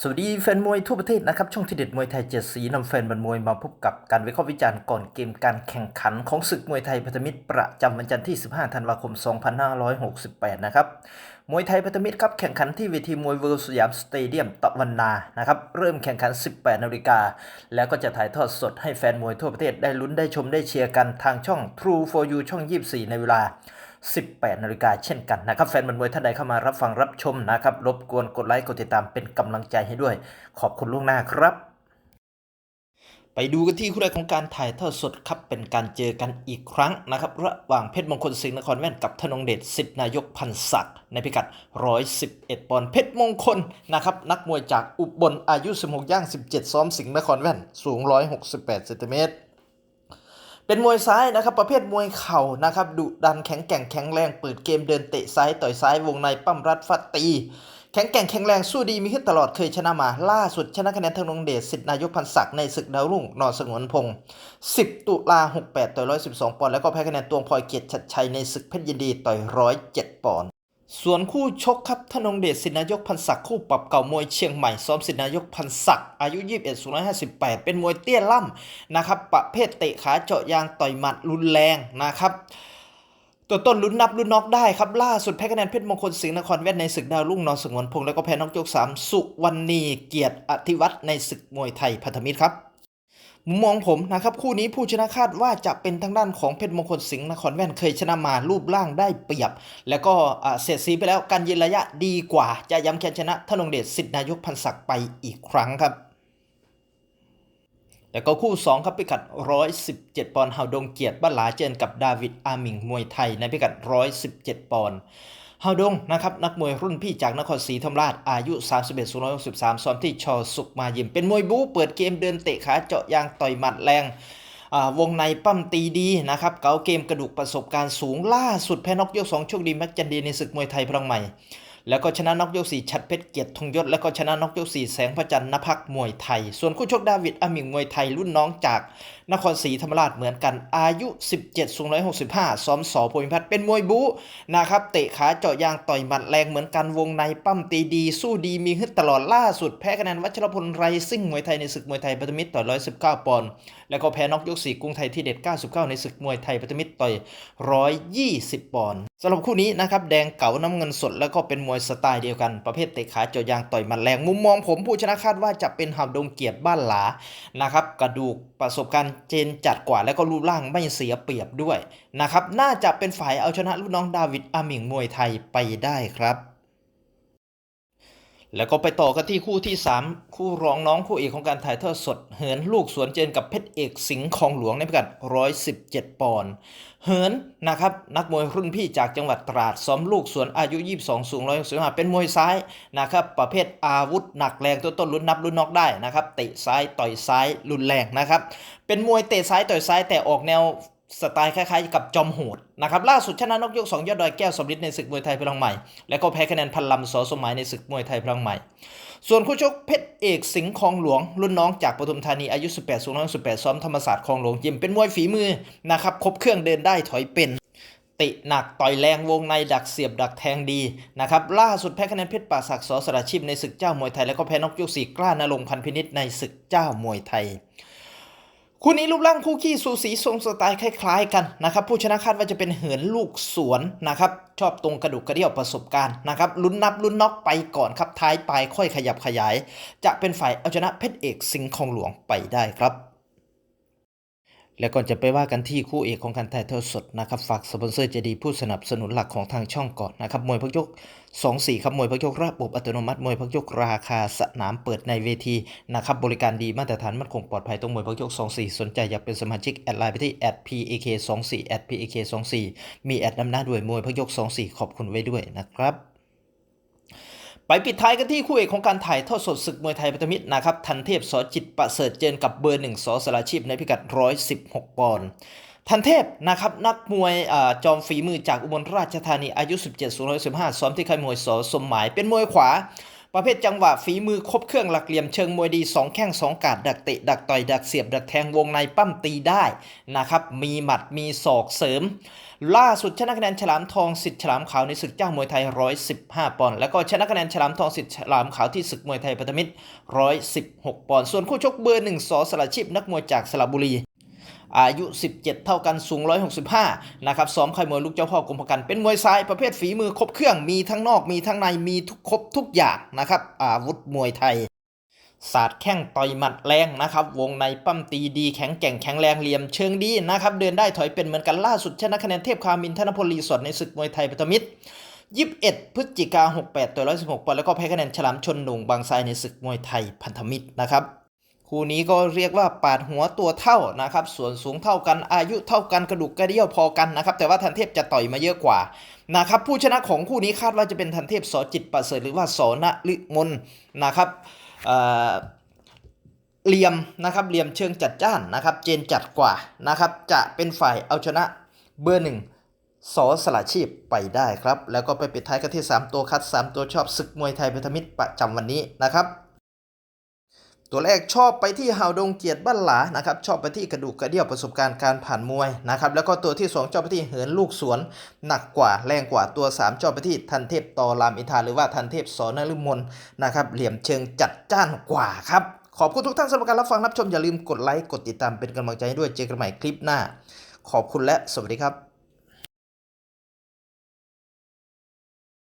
สวัสดีแฟนมวยทั่วประเทศนะครับ ช่องที่เด็ดมวยไทยเจ็ดสีนำแฟนบันมวยมาพบกับการวิเคราะห์วิจารณ์ก่อนเกมการแข่งขันของศึกมวยไทยพันธมิตรประจำวันจันทร์ที่ 15 ธันวาคม 2568 นะครับ มวยไทยพันธมิตรครับแข่งขันที่เวทีมวยเวิลด์สยามสเตเดียมตะวันนานะครับเริ่มแข่งขัน 18 นาฬิกา แล้วก็จะถ่ายทอดสดให้แฟนมวยทั่วประเทศได้ลุ้นได้ชมได้เชียร์กันทางช่อง True for You ช่อง 24 ในเวลา 18 นาฬิกาเช่นกันนะครับ แฟนบันมวยท่านใดเข้ามารับฟังรับชมนะครับ รบกวนกดไลค์กดติดตามเป็นกำลังใจให้ด้วย ขอบคุณล่วงหน้าครับไปดูกันที่คู่แรกของการถ่ายทอดสดครับเป็นการเจอกันอีกครั้งนะครับ ระหว่างเพชรมงคลสิงห์นครแว่นกับธนงเดชสิทธินายกพันศักดิ์ในพิกัด 111 ปอนด์เพชรมงคลนะครับนักมวยจากอุบลอายุ 16 ย่าง 17 ซ้อมสิงห์นครแว่นสูง 168เซนติเมตร เป็นมวยซ้ายนะครับ ประเภทมวยเข่านะครับดุดันแข็งแกร่งแข็งแรงเปิดเกมเดินเตะซ้ายต่อยซ้ายวงในปั้มรัดฟัดตีแข็งแกร่งแข็งแรงสู้ดีมีขึ้นตลอดเคยชนะมา ล่าสุดชนะคะแนนธนงเดชสิทธินายกพันศักดิ์ในศึกดาวรุ่งนอสงวนพงศ์10 ตุลา 68 ต่อย 112 ปอนด์แล้วก็แพ้คะแนนตวงพลอยเกียรติชัดชัยในศึกเพชรยินดีต่อย 107 ปอนด์ ส่วนคู่ชกครับธนงเดชสินนายกพันศักดิ์คู่ปรับเก่ามวยเชียงใหม่ซ้อมสินนายกพันศักดิ์อายุ 21 258 เป็นมวยเตี้ยล่ำนะครับ ประเภทเตะขาเจาะยางต่อยหมัดรุนแรงนะครับตัวต้นลุ้นนับลุ้นน็อกได้ครับ ล่าสุดแพ้คะแนนเพชรมงคลสิงห์นครเวทในศึกดาวรุ่งนอสงวนพงศ์แล้วก็แพ้น็อกยก3สุวรรณีเกียรติอธิวัฒน์ในศึกมวยไทยพันธมิตรครับ มุมมองผมนะครับคู่นี้ผู้ชนะคาดว่าจะเป็นทางด้านของเพชรมงคลสิงห์นครแว่นเคยชนะมารูปร่างได้เปรียบ แล้วก็เสียดสีไปแล้วการยืนระยะดีกว่า จะย้ำแค้นชนะธนงเดชสิทธินายกพันศักดิ์ไปอีกครั้งครับแล้วก็คู่ 2 ครับพิกัด 117 ปอนด์เฮาดงเกียรติบ้านหลาเจอกับดาวิดอาหมิงมวยไทยในพิกัด 117 ปอนด์ ฮาดงนะครับนักมวยรุ่นพี่จากนครศรีธรรมราชอายุ 31 163ซ้อมที่ชอสุกมายิม เป็นมวยบู๊เปิดเกมเดินเตะขาเจาะยางต่อยหมัดแรงวงในปั้มตีดีนะครับเก๋าเกมกระดูกประสบการณ์สูงล่าสุดแพ้นกยกสองโชคดีแม็กจันดีในศึกมวยไทยพลังใหม่ แล้วก็ชนะน็อกยก4ชัดเพชรเกียรติธงยศ แล้วก็ชนะน็อกยก4แสงพระจันทร์นภักมวยไทย ส่วนคู่ชกดาวิดอามิงมวยไทยรุ่นน้องจากนครศรีธรรมราชเหมือนกัน อายุ 17สูง165 ซ้อมสอภูมิพัฒน์เป็นมวยบู๊นะครับเตะขาเจาะยางต่อยหมัดแรงเหมือนกันวงในปั้มตีดี สู้ดีมีฮึดตลอดล่าสุดแพ้คะแนนวัชรพลไรซิ่งมวยไทยในศึกมวยไทยพันธมิตรต่อย 119 ปอนด์แล้วก็แพ้น็อกยก4กรุงไทยที่เด็ด 99 ในศึกมวยไทยพันธมิตรต่อย 120 ปอนด์สำหรับคู่นี้นะครับแดงเก๋าน้ำเงินสดแล้วก็เป็นมวยสไตล์เดียวกันประเภทเตะขาเจาะยางต่อยมัดแรงมุมมองผมผู้ชนะคาดว่าจะเป็นหาวดงเกียรติบ้านหลานะครับกระดูกประสบการณ์เจนจัดกว่าและก็รูปร่างไม่เสียเปรียบด้วยนะครับน่าจะเป็นฝ่ายเอาชนะลูกน้องดาวิดอามิงมวยไทยไปได้ครับ แล้วก็ไปต่อกันที่คู่ที่ 3 คู่รองน้องคู่เอกของการถ่ายทอดสด เหินลูกสวนเจนกับเพชรเอกสิงห์ของหลวงในพิกัด 117 ปอนด์เหินนะครับนักมวยรุ่นพี่จากจังหวัดตราดซ้อมลูกสวนอายุ 22 สูง165เป็นมวยซ้ายนะครับประเภทอาวุธหนักแรงตัวต้นลุ้นนับลุ้นน็อกได้นะครับเตะซ้ายต่อยซ้ายรุนแรงนะครับเป็นมวยเตะซ้ายต่อยซ้ายแต่ออกแนว สไตล์คล้ายๆกับจอมโหดนะครับล่าสุดชนะนกยก2ยอดดอยแก้วสมฤทธิ์ในศึกมวยไทยพลังใหม่ แล้วก็แพ้คะแนนพันลำสอสมหมายในศึกมวยไทยพลังใหม่ ส่วนคู่ชกเพชรเอกสิงห์คลองหลวง รุ่นน้องจากปทุมธานีอายุ 18สูง118ซ้อมธรรมศาสตร์คลองหลวงยิมเป็นมวยฝีมือนะครับครบเครื่องเดินได้ถอยเป็นติหนักต่อยแรงวงในดักเสียบดักแทงดีนะครับล่าสุดแพ้คะแนนเพชรป่าศักดิ์สอสระชีพในศึกเจ้ามวยไทย แล้วก็แพ้นกยกสี่กล้านรงพันพินิษในศึกเจ้ามวยไทย คู่นี้รูปร่างคู่ขี้สูสีทรงสไตล์คล้าย ๆ กันนะครับผู้ชนะคาดว่าจะเป็นเหินลูกสวนนะครับชอบตรงกระดูกกระเดี่ยวประสบการณ์นะครับลุ้นนับลุ้นน็อกไปก่อนครับท้ายปลายค่อยขยับขยาย จะเป็นฝ่ายเอาชนะเพชรเอกสิงห์คองหลวงไปได้ครับ แล้วก่อนจะไปว่ากันที่คู่เอกของการถ่ายทอดสดนะครับฝากสปอนเซอร์ใจะดีผู้สนับสนุนหลักของทางช่องก่อนนะครับมวยพักยก 24 ครับมวยพักยกระบบอัตโนมัติมวยพักยกราคาสนามเปิดในเวทีนะครับบริการดีมาตรฐานมั่นคงปลอดภัยตรงมวยพักยก 24 สนใจอยากเป็นสมาชิกแอดไลน์ไปที่ @pak 24 @pak 24มีแอดนำหน้าด้วยมวยพักยก 24 ขอบคุณไว้ด้วยนะครับ ไปปิดท้ายกันที่คู่เอกของการถ่ายทอดสดศึกมวยไทยพัฒมิตรนะครับทันเทพสอจิตประเสริฐเจนกับเบอร์หนึ่งสอสราชีพในพิกัด 116 ปอนด์ทันเทพนะครับนักมวยอจอมฝีมือจากอุบลราชธานีอายุ 17สูง115 ซ้อมที่ค่ายมวยสอสมหมายเป็นมวยขวา ประเภทจังหวะฝีมือครบเครื่องหลักเหลี่ยมเชิงมวยดี 2 แข้ง2กาดดักเตะดักต่อยดักเสียบดักแทงวงในปั้มตีได้นะครับมีหมัดมีศอกเสริม ล่าสุดชนะคะแนนฉลามทองสิทธิ์ฉลามขาวในศึกเจ้ามวยไทย 115 ปอนด์แล้วก็ชนะคะแนนฉลามทองสิทธิ์ฉลามขาวที่ศึกมวยไทยพันธมิตร 116 ปอนด์ส่วนคู่ชกเบอร์หนึ่งสอสละชีพนักมวยจากสระบุรี อายุ 17 เท่ากันสูง 165 นะครับซ้อมค่ายมวยลูกเจ้าพ่อกรมประกัน เป็นมวยซ้ายประเภทฝีมือครบเครื่องมีทั้งนอกมีทั้งในมีทุกครบทุกอย่างนะครับอาวุธมวยไทยศาสตร์แข้งต่อยหมัดแรงนะครับ วงในปั้มตีดีแข็งแกร่งแข็งแรงเหลี่ยมเชิงดีนะครับ เดินได้ถอยเป็นเหมือนกันล่าสุดชนะคะแนนเทพคามินธนพลรีสอร์ทในศึกมวยไทยพันธมิตร21พฤศจิกา68ต่อ116ปอนด์แล้วก็แพ้คะแนนฉลามชนหนุ่งบางไทรในศึกมวยไทยพันธมิตรนะครับ คู่นี้ก็เรียกว่าปาดหัวตัวเท่านะครับ ส่วนสูงเท่ากันอายุเท่ากันกระดูกกระเดี่ยวพอกันนะครับ แต่ว่าทันเทพจะต่อยมาเยอะกว่านะครับ ผู้ชนะของคู่นี้คาดว่าจะเป็นทันเทพสอจิตประเสริฐหรือว่าสอนลิมนนะครับเหลี่ยมนะครับเหลี่ยมเชิงจัดจ้านนะครับ เจนจัดกว่านะครับ จะเป็นฝ่ายเอาชนะเบอร์หนึ่งสอสละชีพไปได้ครับ แล้วก็ไปปิดท้ายกันที่ 3 ตัวคัด 3 ตัวชอบศึกมวยไทยพันธมิตรประจำวันนี้นะครับ ตัวแรกชอบไปที่ฮาวดงเกียรติบ้านหลานะครับชอบไปที่กระดูกกระเดี่ยวประสบการณ์การผ่านมวยนะครับแล้วก็ตัวที่ 2 ชอบไปที่เหินลูกสวน หนักกว่าแรงกว่าตัว 3 ชอบไปที่ทันเทพตอรามอินทาหรือว่าทันเทพสอนฤมลนะครับเหลี่ยมเชิงจัดจ้านกว่าครับขอบคุณทุกท่านสำหรับการรับฟังรับชมอย่าลืมกดไลค์กดติดตามเป็นกำลังใจให้ด้วยเจอกันใหม่คลิปหน้า ขอบคุณและสวัสดีครับ